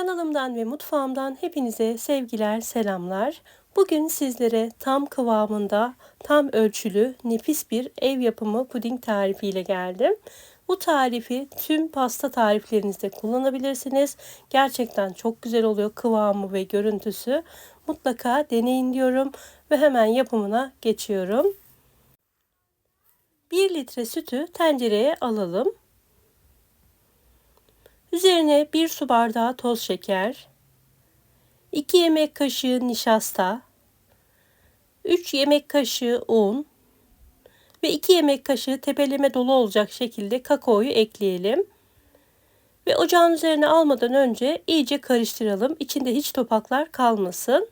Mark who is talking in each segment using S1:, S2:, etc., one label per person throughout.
S1: Kanalımdan ve mutfağımdan hepinize sevgiler, selamlar. Bugün sizlere tam kıvamında, tam ölçülü, nefis bir ev yapımı puding tarifiyle geldim. Bu tarifi tüm pasta tariflerinizde kullanabilirsiniz. Gerçekten çok güzel oluyor kıvamı ve görüntüsü. Mutlaka deneyin diyorum ve hemen yapımına geçiyorum. 1 litre sütü tencereye alalım. Üzerine 1 su bardağı toz şeker, 2 yemek kaşığı nişasta, 3 yemek kaşığı un ve 2 yemek kaşığı tepeleme dolu olacak şekilde kakaoyu ekleyelim. Ve ocağın üzerine almadan önce iyice karıştıralım. İçinde hiç topaklar kalmasın.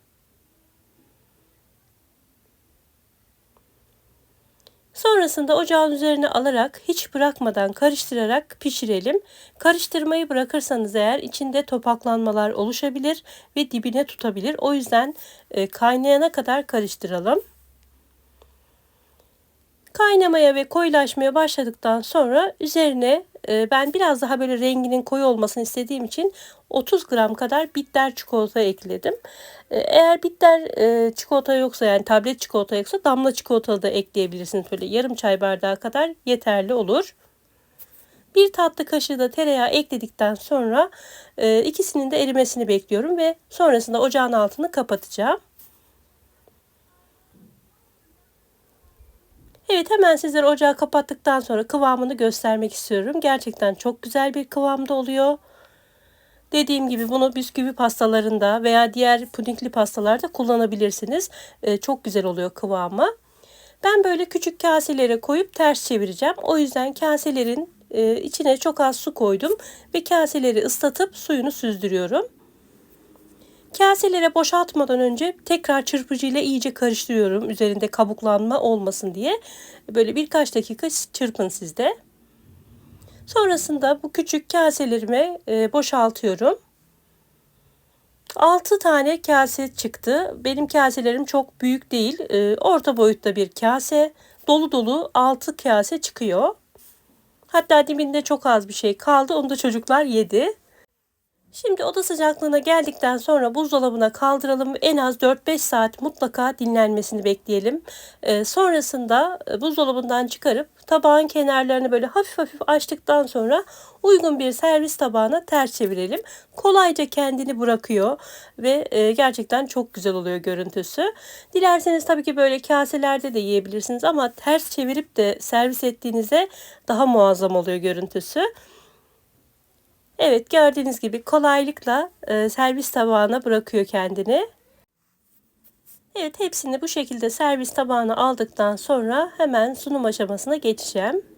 S1: Sonrasında ocağın üzerine alarak hiç bırakmadan karıştırarak pişirelim. Karıştırmayı bırakırsanız eğer içinde topaklanmalar oluşabilir ve dibine tutabilir. O yüzden e, kaynayana kadar karıştıralım. Kaynamaya ve koyulaşmaya başladıktan sonra üzerine e, ben biraz daha böyle renginin koyu olmasını istediğim için 30 gram kadar bitter çikolata ekledim. E, eğer bitter e, çikolata yoksa yani tablet çikolata yoksa damla çikolata da ekleyebilirsiniz. Böyle yarım çay bardağı kadar yeterli olur. Bir tatlı kaşığı da tereyağı ekledikten sonra ikisinin de erimesini bekliyorum ve sonrasında ocağın altını kapatacağım. Evet hemen sizlere ocağı kapattıktan sonra kıvamını göstermek istiyorum. Gerçekten çok güzel bir kıvamda oluyor. Dediğim gibi bunu bisküvi pastalarında veya diğer pudingli pastalarda kullanabilirsiniz. Ee, çok güzel oluyor kıvamı. Ben böyle küçük kaselere koyup ters çevireceğim. O yüzden kaselerin e, içine çok az su koydum ve kaseleri ıslatıp suyunu süzdürüyorum. Kaselere boşaltmadan önce tekrar çırpıcı ile iyice karıştırıyorum. Üzerinde kabuklanma olmasın diye. Böyle birkaç dakika çırpın sizde. Sonrasında bu küçük kaselerime e, boşaltıyorum. 6 tane kase çıktı. Benim kaselerim çok büyük değil. E, orta boyutta bir kase. Dolu dolu 6 kase çıkıyor. Hatta dibinde çok az bir şey kaldı. Onu da çocuklar yedi. Şimdi oda sıcaklığına geldikten sonra buzdolabına kaldıralım. En az 4-5 saat mutlaka dinlenmesini bekleyelim. Ee, sonrasında e, buzdolabından çıkarıp tabağın kenarlarını böyle hafif hafif açtıktan sonra uygun bir servis tabağına ters çevirelim. Kolayca kendini bırakıyor ve e, gerçekten çok güzel oluyor görüntüsü. Dilerseniz tabii ki böyle kaselerde de yiyebilirsiniz ama ters çevirip de servis ettiğinizde daha muazzam oluyor görüntüsü. Evet gördüğünüz gibi kolaylıkla e, servis tabağına bırakıyor kendini. Evet hepsini bu şekilde servis tabağına aldıktan sonra hemen sunum aşamasına geçeceğim.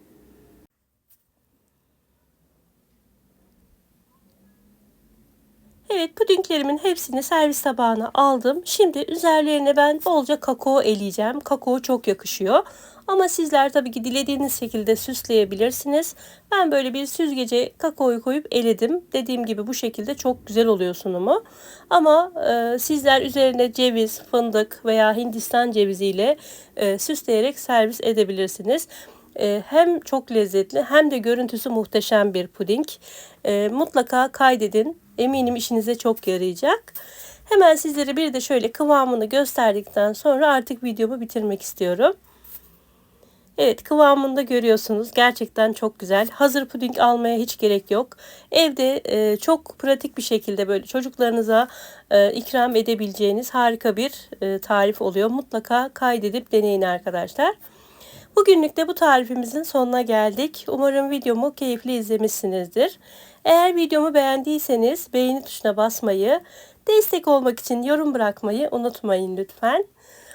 S1: Evet pudinglerimin hepsini servis tabağına aldım. Şimdi üzerlerine ben bolca kakao eleyeceğim. Kakao çok yakışıyor. Ama sizler tabii ki dilediğiniz şekilde süsleyebilirsiniz. Ben böyle bir süzgece kakaoyu koyup eledim. Dediğim gibi bu şekilde çok güzel oluyor sunumu. Ama e, sizler üzerine ceviz, fındık veya Hindistan ceviziyle e, süsleyerek servis edebilirsiniz. E, hem çok lezzetli hem de görüntüsü muhteşem bir puding. E, mutlaka kaydedin. Eminim işinize çok yarayacak. Hemen sizlere bir de şöyle kıvamını gösterdikten sonra artık videomu bitirmek istiyorum. Evet kıvamında görüyorsunuz. Gerçekten çok güzel. Hazır puding almaya hiç gerek yok. Evde e, çok pratik bir şekilde böyle çocuklarınıza e, ikram edebileceğiniz harika bir e, tarif oluyor. Mutlaka kaydedip deneyin arkadaşlar. Bugünlük de bu tarifimizin sonuna geldik. Umarım videomu keyifli izlemişsinizdir. Eğer videomu beğendiyseniz beğeni tuşuna basmayı, destek olmak için yorum bırakmayı unutmayın lütfen.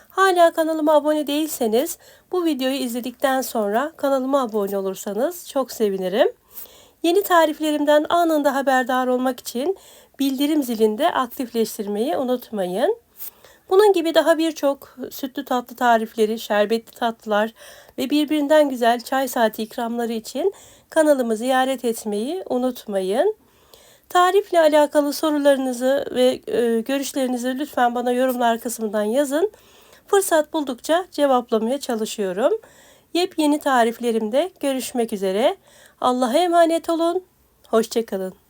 S1: Hala kanalıma abone değilseniz bu videoyu izledikten sonra kanalıma abone olursanız çok sevinirim. Yeni tariflerimden anında haberdar olmak için bildirim zilinde aktifleştirmeyi unutmayın. Bunun gibi daha birçok sütlü tatlı tarifleri, şerbetli tatlılar ve birbirinden güzel çay saati ikramları için kanalımı ziyaret etmeyi unutmayın. Tarifle alakalı sorularınızı ve e, görüşlerinizi lütfen bana yorumlar kısmından yazın. Fırsat buldukça cevaplamaya çalışıyorum. Yepyeni tariflerimde görüşmek üzere. Allah'a emanet olun. Hoşçakalın.